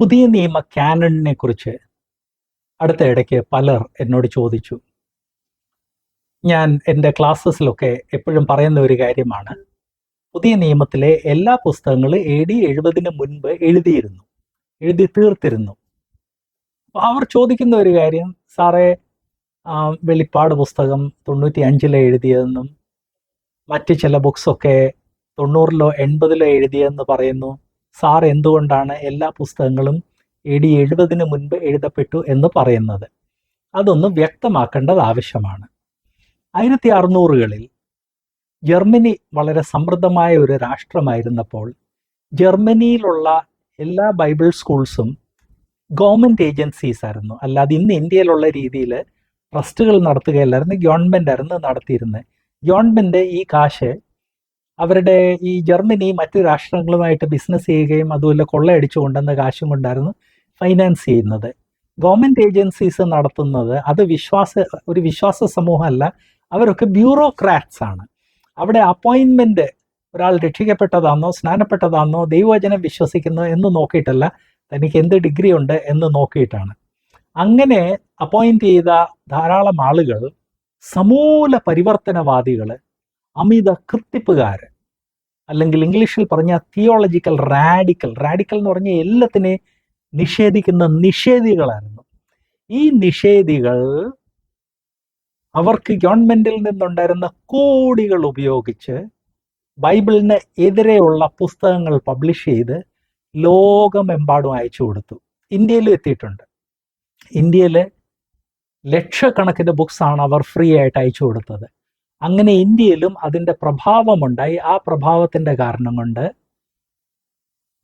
പുതിയ നിയമ കാനണിനെ കുറിച്ച് അടുത്ത ഇടയ്ക്ക് പലർ എന്നോട് ചോദിച്ചു. ഞാൻ എന്റെ ക്ലാസ്സസിലൊക്കെ എപ്പോഴും പറയുന്ന ഒരു കാര്യമാണ്. പുതിയ നിയമത്തിലെ എല്ലാ പുസ്തകങ്ങളും എ ഡി എഴുപതിന് മുൻപ് എഴുതിയിരുന്നു. എഴുതി തീർത്തിരുന്നു. അവർ ചോദിക്കുന്ന ഒരു കാര്യം സാറേ വെളിപ്പാട് പുസ്തകം തൊണ്ണൂറ്റി അഞ്ചിലെ എഴുതിയതെന്നും മറ്റ് ചില ബുക്സൊക്കെ തൊണ്ണൂറിലോ എൺപതിലോ എഴുതിയെന്ന് പറയുന്നു. സാർ എന്തുകൊണ്ടാണ് എല്ലാ പുസ്തകങ്ങളും എ ഡി എഴുപതിന് മുൻപ് എഴുതപ്പെട്ടു എന്ന് പറയുന്നത്? അതൊന്ന് വ്യക്തമാക്കേണ്ടത് ആവശ്യമാണ്. ആയിരത്തി അറുന്നൂറുകളിൽ ജർമ്മനി വളരെ സമൃദ്ധമായ ഒരു രാഷ്ട്രമായിരുന്നപ്പോൾ ജർമ്മനിയിലുള്ള എല്ലാ ബൈബിൾ സ്കൂൾസും ഗവൺമെന്റ് ഏജൻസീസ് ആയിരുന്നു. അല്ലാതെ ഇന്ന് ഇന്ത്യയിലുള്ള രീതിയിൽ ട്രസ്റ്റുകൾ നടത്തുകയല്ലായിരുന്നു ഗവൺമെന്റ് ആയിരുന്നു നടത്തിയിരുന്നത്. ഗവൺമെന്റ് ഈ കാശ് അവരുടെ ഈ ജർമ്മനി മറ്റു രാഷ്ട്രങ്ങളുമായിട്ട് ബിസിനസ് ചെയ്യുകയും അതുപോലെ കൊള്ളയടിച്ചു കൊണ്ടുവന്ന കാശും കൊണ്ടായിരുന്നു ഫൈനാൻസ് ചെയ്യുന്നത്. ഗവൺമെന്റ് ഏജൻസീസ് നടത്തുന്നത് അത് വിശ്വാസ ഒരു വിശ്വാസ സമൂഹമല്ല അവരൊക്കെ ബ്യൂറോക്രാറ്റ്സ് ആണ്. അവിടെ അപ്പോയിന്റ്മെന്റ് ഒരാൾ രക്ഷിക്കപ്പെട്ടതാണോ സ്നാനപ്പെട്ടതാണോ ദൈവവചനം വിശ്വസിക്കുന്നു എന്ന് നോക്കിയിട്ടല്ല തനിക്ക് എന്ത് ഡിഗ്രി ഉണ്ട് എന്ന് നോക്കിയിട്ടാണ്. അങ്ങനെ അപ്പോയിന്റ് ചെയ്ത ധാരാളം ആളുകൾ സമൂല പരിവർത്തനവാദികൾ അമിത കൃത്തിപ്പുകാരൻ. അല്ലെങ്കിൽ ഇംഗ്ലീഷിൽ പറഞ്ഞ തിയോളജിക്കൽ റാഡിക്കൽ റാഡിക്കൽ എന്ന് പറഞ്ഞ എല്ലാത്തിനെ നിഷേധിക്കുന്ന നിഷേധികളായിരുന്നു. ഈ നിഷേധികൾ അവർക്ക് ഗവൺമെന്റിൽ നിന്നുണ്ടായിരുന്ന കോടികൾ ഉപയോഗിച്ച് ബൈബിളിന് എതിരെയുള്ള പുസ്തകങ്ങൾ പബ്ലിഷ് ചെയ്ത് ലോകമെമ്പാടും അയച്ചു കൊടുത്തു. ഇന്ത്യയിലും എത്തിയിട്ടുണ്ട്. ഇന്ത്യയിൽ ലക്ഷക്കണക്കിന് ബുക്സാണ് അവർ ഫ്രീ ആയിട്ട് അയച്ചു കൊടുത്തത്. അങ്ങനെ ഇന്ത്യയിലും അതിന്റെ പ്രഭാവമുണ്ടായി. ആ പ്രഭാവത്തിന്റെ കാരണം കൊണ്ട്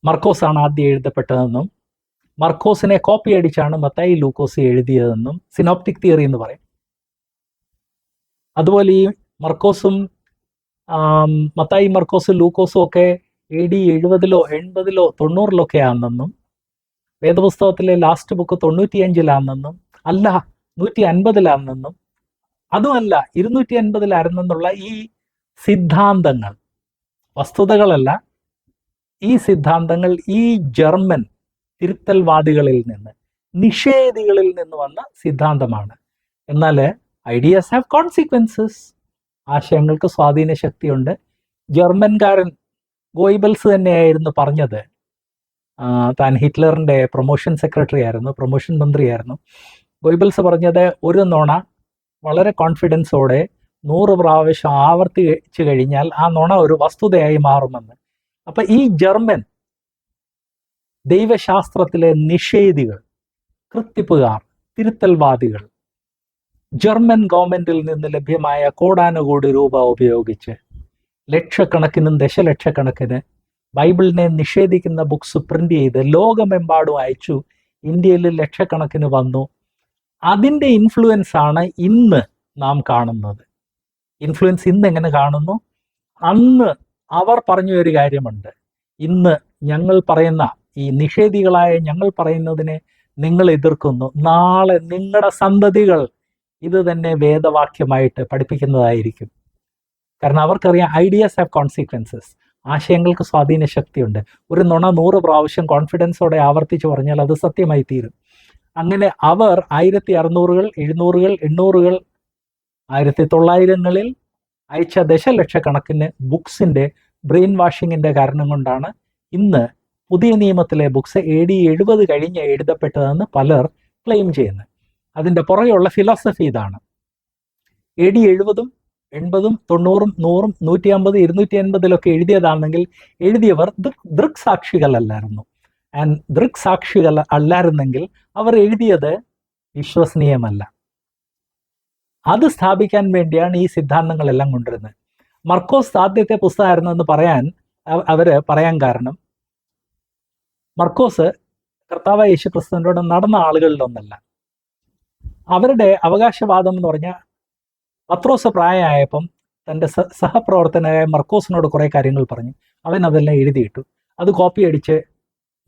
മർക്കോസാണ് ആദ്യം എഴുതപ്പെട്ടതെന്നും മർക്കോസിനെ കോപ്പി അടിച്ചാണ് മത്തായി ലൂക്കോസ് എഴുതിയതെന്നും സിനോപ്റ്റിക് തിയറി എന്ന് പറയും. അതുപോലെ ഈ മർക്കോസും മത്തായി മർക്കോസ് ലൂക്കോസും ഒക്കെ എ ഡി എഴുപതിലോ എൺപതിലോ തൊണ്ണൂറിലൊക്കെ ആണെന്നും വേദപുസ്തകത്തിലെ ലാസ്റ്റ് ബുക്ക് തൊണ്ണൂറ്റിയഞ്ചിലാണെന്നും അല്ല നൂറ്റി അൻപതിലാണെന്നും അതുമല്ല ഇരുന്നൂറ്റി അൻപതിലായിരുന്നെന്നുള്ള ഈ സിദ്ധാന്തങ്ങൾ. വസ്തുതകളല്ല ഈ സിദ്ധാന്തങ്ങൾ ഈ ജർമ്മൻ തിരുത്തൽവാദികളിൽ നിന്ന് നിഷേധികളിൽ നിന്ന് വന്ന സിദ്ധാന്തമാണ്. എന്നാൽ ഐഡിയാസ് ഹാവ് കോൺസിക്വൻസസ് ആശയങ്ങൾക്ക് സ്വാധീന ശക്തിയുണ്ട്. ജർമ്മൻകാരൻ ഗോയിബൽസ് തന്നെയായിരുന്നു പറഞ്ഞത്. താൻ ഹിറ്റ്ലറിന്റെ പ്രൊമോഷൻ സെക്രട്ടറി ആയിരുന്നു പ്രൊമോഷൻ മന്ത്രിയായിരുന്നു. ഗോയിബൽസ് പറഞ്ഞത് ഒരു നുണ വളരെ കോൺഫിഡൻസോടെ നൂറ് പ്രാവശ്യം ആവർത്തിച്ചു കഴിഞ്ഞാൽ ആ നുണ ഒരു വസ്തുതയായി മാറുമെന്ന്. അപ്പൊ ഈ ജർമ്മൻ ദൈവശാസ്ത്രത്തിലെ നിഷേധികൾ കൃത്യപ്പുകാർ തിരുത്തൽവാദികൾ ജർമ്മൻ ഗവൺമെന്റിൽ നിന്ന് ലഭ്യമായ കോടാനുകോടി രൂപ ഉപയോഗിച്ച് ലക്ഷക്കണക്കിനും ദശലക്ഷക്കണക്കിന് ബൈബിളിനെ നിഷേധിക്കുന്ന ബുക്സ് പ്രിന്റ് ചെയ്ത് ലോകമെമ്പാടും അയച്ചു ഇന്ത്യയിൽ ലക്ഷക്കണക്കിന് വന്നു അതിന്റെ ഇൻഫ്ലുവൻസ് ആണ് ഇന്ന് നാം കാണുന്നത്. ഇൻഫ്ലുവൻസ് ഇന്ന് എങ്ങനെ കാണുന്നു? അന്ന് അവർ പറഞ്ഞ ഒരു കാര്യമുണ്ട്. ഇന്ന് ഞങ്ങൾ പറയുന്ന ഈ നിഷേധികളായ ഞങ്ങൾ പറയുന്നതിനെ നിങ്ങൾ എതിർക്കുന്നു. നാളെ നിങ്ങളുടെ സന്തതികൾ ഇത് തന്നെ വേദവാക്യമായിട്ട് പഠിപ്പിക്കുന്നതായിരിക്കും. കാരണം അവർക്കറിയാം ഐഡിയാസ് ഹാവ് കോൺസിക്വൻസസ് ആശയങ്ങൾക്ക് സ്വാധീന ശക്തിയുണ്ട് ഒരു നുണ നൂറ് പ്രാവശ്യം കോൺഫിഡൻസോടെ ആവർത്തിച്ച് പറഞ്ഞാൽ അത് സത്യമായി തീരും. അങ്ങനെ അവർ ആയിരത്തി അറുന്നൂറുകൾ എഴുന്നൂറുകൾ എണ്ണൂറുകൾ ആയിരത്തി തൊള്ളായിരങ്ങളിൽ അയച്ച ദശലക്ഷക്കണക്കിന് ബുക്സിന്റെ ബ്രെയിൻ വാഷിങ്ങിന്റെ കാരണം കൊണ്ടാണ് ഇന്ന് പുതിയ നിയമത്തിലെ ബുക്സ് എ ഡി എഴുപത് കഴിഞ്ഞ് എഴുതപ്പെട്ടതെന്ന് പലർ ക്ലെയിം ചെയ്യുന്നത് അതിന്റെ പുറകെയുള്ള ഫിലോസഫി ഇതാണ്. എ ഡി എഴുപതും എൺപതും തൊണ്ണൂറും നൂറും നൂറ്റി അമ്പത് ഇരുന്നൂറ്റി അൻപതിലൊക്കെ എഴുതിയതാണെങ്കിൽ എഴുതിയവർ ദൃക് ദൃക്സാക്ഷികളല്ലായിരുന്നു ദൃക്സാക്ഷികൾ അല്ലായിരുന്നെങ്കിൽ അവർ എഴുതിയത് വിശ്വസനീയമല്ല. അത് സ്ഥാപിക്കാൻ വേണ്ടിയാണ് ഈ സിദ്ധാന്തങ്ങളെല്ലാം കൊണ്ടുവരുന്നത്. മർക്കോസ് ആദ്യത്തെ പുസ്തകമായിരുന്നു എന്ന് പറയാൻ അവ- അവർ പറയാൻ കാരണം മർക്കോസ് കർത്താവ് യേശു ക്രിസ്തുവിനോട് നടന്ന ആളുകളിലൊന്നല്ല. അവരുടെ അവകാശവാദം എന്ന് പറഞ്ഞാൽ പത്രോസ് പ്രായമായപ്പം തന്റെ സഹപ്രവർത്തനായ മർക്കോസിനോട് കുറേ കാര്യങ്ങൾ പറഞ്ഞു. അവൻ അതെല്ലാം എഴുതിയിട്ടു. അത് കോപ്പി അടിച്ച്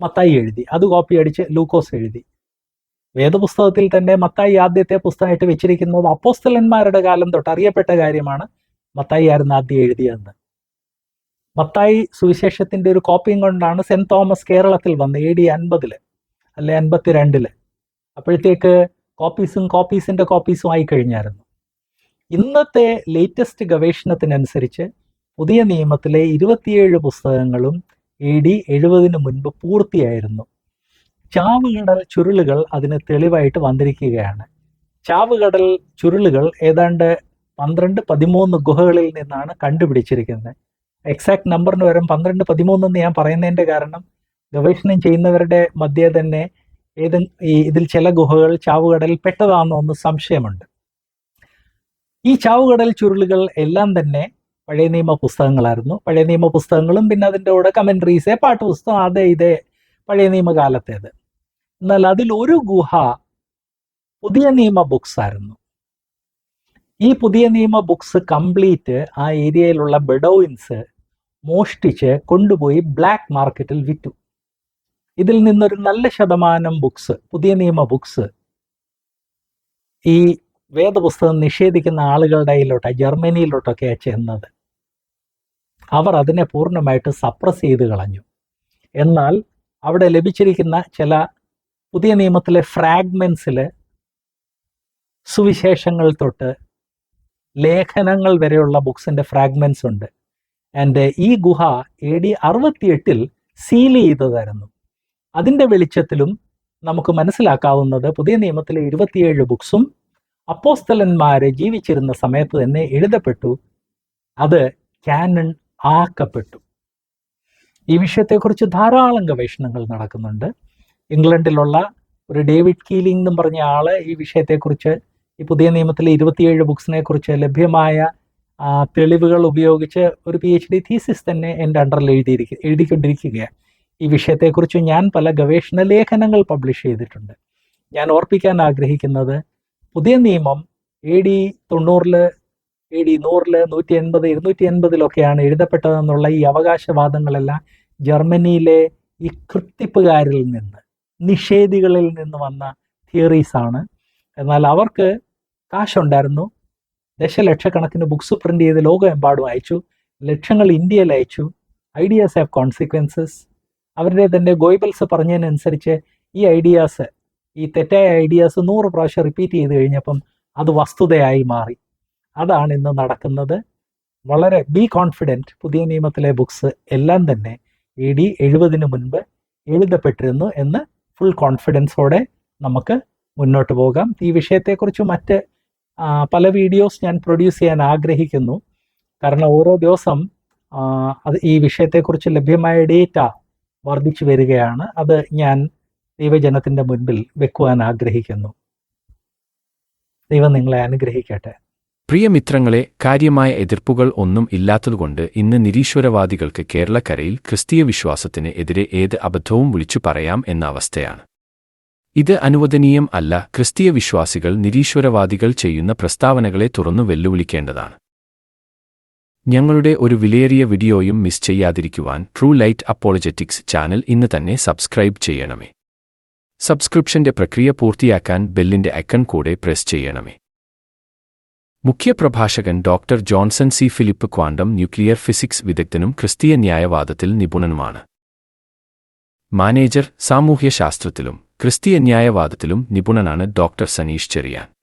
മത്തായി എഴുതി. അത് കോപ്പി അടിച്ച് ലൂക്കോസ് എഴുതി. വേദപുസ്തകത്തിൽ തന്നെ മത്തായി ആദ്യത്തെ പുസ്തകമായിട്ട് വെച്ചിരിക്കുന്നത് അപ്പോസ്തലന്മാരുടെ കാലം തൊട്ട് അറിയപ്പെട്ട കാര്യമാണ് മത്തായി ആയിരുന്നു ആദ്യം എഴുതിയതെന്ന്. മത്തായി സുവിശേഷത്തിന്റെ ഒരു കോപ്പിയും കൊണ്ടാണ് സെന്റ് തോമസ് കേരളത്തിൽ വന്നത് എ ഡി അൻപതിൽ അല്ലെ അൻപത്തിരണ്ടിൽ അപ്പോഴത്തേക്ക് കോപ്പീസും കോപ്പീസിന്റെ കോപ്പീസും ആയി കഴിഞ്ഞായിരുന്നു. ഇന്നത്തെ ലേറ്റസ്റ്റ് ഗവേഷണത്തിനനുസരിച്ച് പുതിയ നിയമത്തിലെ ഇരുപത്തിയേഴ് പുസ്തകങ്ങളും എ ഡി എഴുപതിന് മുൻപ് പൂർത്തിയായിരുന്നു. ചാവുകടൽ ചുരുളുകൾ അതിന് തെളിവായിട്ട് വന്നിരിക്കുകയാണ്. ചാവുകടൽ ചുരുളുകൾ ഏതാണ്ട് പന്ത്രണ്ട് പതിമൂന്ന് ഗുഹകളിൽ നിന്നാണ് കണ്ടുപിടിച്ചിരിക്കുന്നത്. എക്സാക്ട് നമ്പറിന് വരും പന്ത്രണ്ട് പതിമൂന്ന് എന്ന് ഞാൻ പറയുന്നതിന്റെ കാരണം ഗവേഷണം ചെയ്യുന്നവരുടെ മധ്യേ തന്നെ ഏത് ഇതിൽ ചില ഗുഹകൾ ചാവുകടലിൽ പെട്ടതാണെന്നൊന്ന് സംശയമുണ്ട്. ഈ ചാവുകടൽ ചുരുളുകൾ എല്ലാം തന്നെ പഴയ നിയമ പുസ്തകങ്ങളായിരുന്നു. പഴയ നിയമ പുസ്തകങ്ങളും പിന്നെ അതിന്റെ കൂടെ കമൻട്രീസ് പാട്ട് പുസ്തകം അതെ ഇതേ പഴയ നിയമകാലത്തേത്. എന്നാൽ അതിൽ ഒരു ഗുഹ പുതിയ നിയമ ബുക്സ് ആയിരുന്നു. ഈ പുതിയ നിയമ ബുക്സ് കംപ്ലീറ്റ് ആ ഏരിയയിലുള്ള ബെഡോയിൻസ് മോഷ്ടിച്ച് കൊണ്ടുപോയി ബ്ലാക്ക് മാർക്കറ്റിൽ വിറ്റു. ഇതിൽ നിന്നൊരു നല്ല ശതമാനം ബുക്സ് പുതിയ നിയമ ബുക്സ് ഈ വേദപുസ്തകം നിഷേധിക്കുന്ന ആളുകളുടെ കയ്യിലോട്ടാണ് ജർമ്മനിയിലോട്ടൊക്കെയാണ് ചെന്നത്. അവർ അതിനെ പൂർണമായിട്ട് സപ്രസ് ചെയ്ത് കളഞ്ഞു. എന്നാൽ അവിടെ ലഭിച്ചിരിക്കുന്ന ചില പുതിയ നിയമത്തിലെ ഫ്രാഗ്മെൻസിൽ സുവിശേഷങ്ങൾ തൊട്ട് ലേഖനങ്ങൾ വരെയുള്ള ബുക്സിന്റെ ഫ്രാഗ്മെൻസ് ഉണ്ട്. ആൻഡ് ഈ ഗുഹ എ ഡി അറുപത്തിയെട്ടിൽ സീൽ ചെയ്തതായിരുന്നു. അതിന്റെ വെളിച്ചത്തിലും നമുക്ക് മനസ്സിലാക്കാവുന്നത് പുതിയ നിയമത്തിലെ ഇരുപത്തിയേഴ് ബുക്സും അപ്പോസ്തലന്മാരെ ജീവിച്ചിരുന്ന സമയത്ത് തന്നെ എഴുതപ്പെട്ടു. അത് ക്യാനൺ ആക്കപ്പെട്ടു. ഈ വിഷയത്തെക്കുറിച്ച് ധാരാളം ഗവേഷണങ്ങൾ നടക്കുന്നുണ്ട്. ഇംഗ്ലണ്ടിലുള്ള ഒരു ഡേവിഡ് കീലിംഗ് എന്നും പറഞ്ഞ ആൾ ഈ വിഷയത്തെക്കുറിച്ച് ഈ പുതിയ നിയമത്തിലെ ഇരുപത്തിയേഴ് ബുക്സിനെ കുറിച്ച് ലഭ്യമായ തെളിവുകൾ ഉപയോഗിച്ച് ഒരു പി എച്ച് ഡി തീസിസ് തന്നെ എന്റെ അണ്ടറിൽ എഴുതിയിരിക്കുക എഴുതിക്കൊണ്ടിരിക്കുകയാണ്. ഈ വിഷയത്തെക്കുറിച്ച് ഞാൻ പല ഗവേഷണ ലേഖനങ്ങൾ പബ്ലിഷ് ചെയ്തിട്ടുണ്ട്. ഞാൻ ഓർപ്പിക്കാൻ ആഗ്രഹിക്കുന്നത് പുതിയ നിയമം എ ഡി തൊണ്ണൂറിൽ എ ഡി നൂറിൽ നൂറ്റി എൺപത് ഇരുന്നൂറ്റി എൺപതിലൊക്കെയാണ് എഴുതപ്പെട്ടതെന്നുള്ള ഈ അവകാശവാദങ്ങളെല്ലാം ജർമ്മനിയിലെ ഈ കൃത്തിപ്പുകാരിൽ നിന്ന് നിഷേധികളിൽ നിന്ന് വന്ന തിയറീസ് ആണ് എന്നാൽ അവർക്ക് കാശുണ്ടായിരുന്നു. ദശലക്ഷക്കണക്കിന് ബുക്സ് പ്രിന്റ് ചെയ്ത് ലോകമെമ്പാടും അയച്ചു. ലക്ഷങ്ങൾ ഇന്ത്യയിൽ അയച്ചു. ഐഡിയാസ് ഹാവ് കോൺസിക്വൻസസ് അവരുടെ തന്നെ ഗോയിബൽസ് പറഞ്ഞതിനനുസരിച്ച് ഈ ഐഡിയാസ് ഈ തെറ്റായ ഐഡിയാസ് നൂറ് പ്രാവശ്യം റിപ്പീറ്റ് ചെയ്ത് കഴിഞ്ഞപ്പം അത് വസ്തുതയായി മാറി. അതാണ് ഇന്ന് നടക്കുന്നത്. വളരെ ബി കോൺഫിഡന്റ് പുതിയ നിയമത്തിലെ ബുക്സ് എല്ലാം തന്നെ എ ഡി എഴുപതിന് മുൻപ് എഴുതപ്പെട്ടിരുന്നു എന്ന് ഫുൾ കോൺഫിഡൻസോടെ നമുക്ക് മുന്നോട്ട് പോകാം. ഈ വിഷയത്തെക്കുറിച്ച് മറ്റ് പല വീഡിയോസ് ഞാൻ പ്രൊഡ്യൂസ് ചെയ്യാൻ ആഗ്രഹിക്കുന്നു. കാരണം ഓരോ ദിവസം അത് ഈ വിഷയത്തെക്കുറിച്ച് ലഭ്യമായ ഡേറ്റ വർദ്ധിച്ചു വരികയാണ്. അത് ഞാൻ ദൈവജനത്തിന്റെ മുൻപിൽ വെക്കുവാൻ ആഗ്രഹിക്കുന്നു. ദൈവം നിങ്ങളെ അനുഗ്രഹിക്കട്ടെ. പ്രിയമിത്രങ്ങളെ കാര്യമായ എതിർപ്പുകൾ ഒന്നും ഇല്ലാത്തതുകൊണ്ട് ഇന്ന് നിരീശ്വരവാദികൾക്ക് കേരളക്കരയിൽ ക്രിസ്തീയ വിശ്വാസത്തിന് എതിരെ ഏത് അബദ്ധവും വിളിച്ചു പറയാം എന്ന അവസ്ഥയാണ്. ഇത് അനുവദനീയം അല്ല ക്രിസ്തീയ വിശ്വാസികൾ നിരീശ്വരവാദികൾ ചെയ്യുന്ന പ്രസ്താവനകളെ തുറന്നു വെല്ലുവിളിക്കേണ്ടതാണ്. ഞങ്ങളുടെ ഒരു വിലയേറിയ വീഡിയോയും മിസ് ചെയ്യാതിരിക്കുവാൻ ട്രൂ ലൈറ്റ് അപ്പോളജറ്റിക്സ് ചാനൽ ഇന്ന് തന്നെ സബ്സ്ക്രൈബ് ചെയ്യണമേ. സബ്സ്ക്രിപ്ഷന്റെ പ്രക്രിയ പൂർത്തിയാക്കാൻ ബെല്ലിന്റെ ഐക്കൺ കൂടെ പ്രസ് ചെയ്യണമേ. മുഖ്യപ്രഭാഷകൻ doctor Johnson C Philip quantum nuclear physics വിദഗ്ധനും ക്രിസ്തീയ ന്യായവാദത്തിൽ നിപുണനുമാണ്. മാനേജർ സാമൂഹ്യശാസ്ത്രത്തിലും ക്രിസ്തീയ ന്യായവാദത്തിലും നിപുണനാണ് ഡോക്ടർ സനീഷ് ചെറിയാൻ.